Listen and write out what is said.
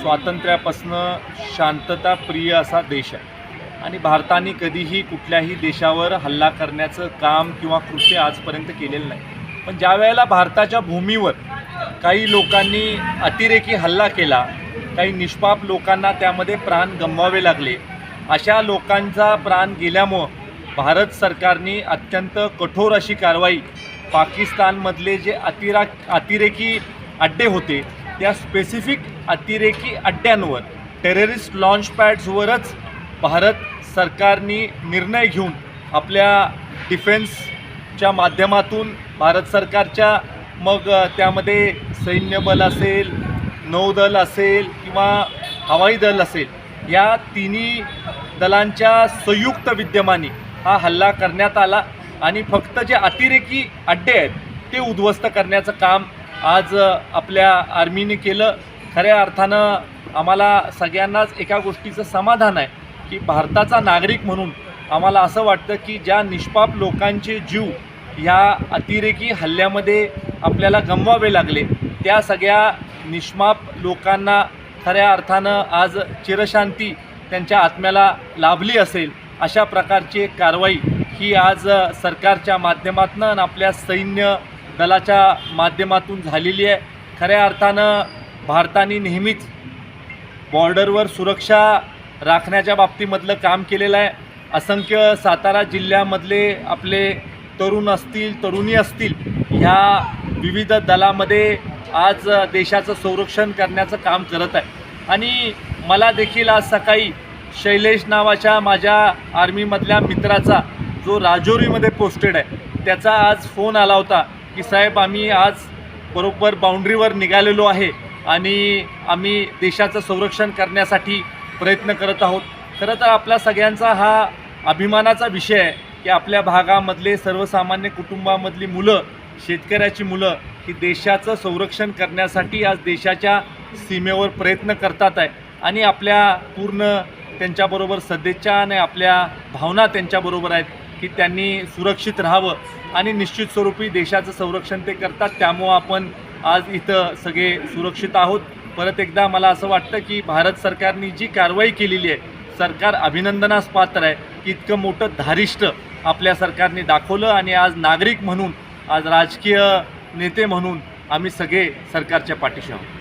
स्वातंत्र्यापासनं शांतताप्रिय असा देश आहे. आणि भारताने कधीही कुठल्याही देशावर हल्ला करण्याचं काम किंवा कृत्य आजपर्यंत केलेलं नाही. पण ज्या वेळेला भारताच्या भूमीवर काही लोकांनी अतिरेकी हल्ला केला काही निष्पाप लोकांना त्यामध्ये प्राण गमवावे लागले अशा लोकांचा प्राण गेल्यामुळं भारत सरकारने अत्यंत कठोर अशी कारवाई पाकिस्तानमधले जे अतिरा अतिरेकी अड्डे होते त्या स्पेसिफिक अतिरेकी अड्ड्यांवर टेररिस्ट लॉन्च पॅड्सवरच भारत सरकारने निर्णय घेऊन आपल्या डिफेन्सच्या माध्यमातून भारत सरकारच्या मग त्यामध्ये सैन्यबल असेल नौदल असेल किंवा हवाई दल असेल या तिन्ही दलांच्या संयुक्त विद्यमाने हा हल्ला करण्यात आला आणि फक्त जे अतिरेकी अड्डे आहेत ते उद्ध्वस्त करण्याचं काम आज आपल्या आर्मीने केलं. खऱ्या अर्थानं आम्हाला सगळ्यांनाच एका गोष्टीचं समाधान आहे की भारताचा नागरिक म्हणून आम्हाला असं वाटतं की ज्या निष्पाप लोकांचे जीव ह्या अतिरेकी हल्ल्यामध्ये आपल्याला गमवावे लागले त्या सगळ्या निष्पाप लोकांना खऱ्या अर्थानं आज चिरशांती त्यांच्या आत्म्याला लाभली असेल अशा प्रकारची कारवाई ही आज सरकारच्या माध्यमातून आणि आपल्या सैन्य दलाच्या माध्यमातून झालेली आहे. खऱ्या अर्थानं भारताने नेहमीच बॉर्डरवर सुरक्षा राखण्याच्या बाबतीमधलं काम केलेलं आहे. असंख्य सातारा जिल्ह्यामधले आपले तरुण असतील तरुणी असतील ह्या विविध दलामध्ये आज देशाचं संरक्षण करण्याचं काम करत आहे. आणि मला देखील आज सकाळी शैलेश नावाच्या माझ्या आर्मीमधल्या मित्राचा जो राजौरीमध्ये पोस्टेड आहे त्याचा आज फोन आला होता. की साहेब आम्ही आज बरोबर बाउंड्रीवर निघालेलो आहे आणि आम्ही देशाचं संरक्षण करण्यासाठी प्रयत्न करत आहोत. खरं तर आपल्या सगळ्यांचा हा अभिमानाचा विषय आहे की आपल्या भागामधले सर्वसामान्य कुटुंबामधली मुलं शेतकऱ्याची मुलं ही देशाचं संरक्षण करण्यासाठी आज देशाच्या सीमेवर प्रयत्न करतात आहे. आणि आपल्या पूर्ण त्यांच्याबरोबर सदिच्छा आणि आपल्या भावना त्यांच्याबरोबर आहेत. की त्यांनी सुरक्षित राहावं आणि निश्चित स्वरूपी देशाचं संरक्षण ते करतात. त्यामुळं आपण आज इथं सगळे सुरक्षित आहोत. परत एकदा मला असं वाटतं की भारत सरकारने जी कारवाई केलेली आहे सरकार अभिनंदनास पात्र आहे की इतकं मोठं धारिष्ट आपल्या सरकारने दाखवलं आणि आज नागरिक म्हणून आज राजकीय नेते म्हणून आम्ही सगळे सरकारच्या पाठीशी आहोत.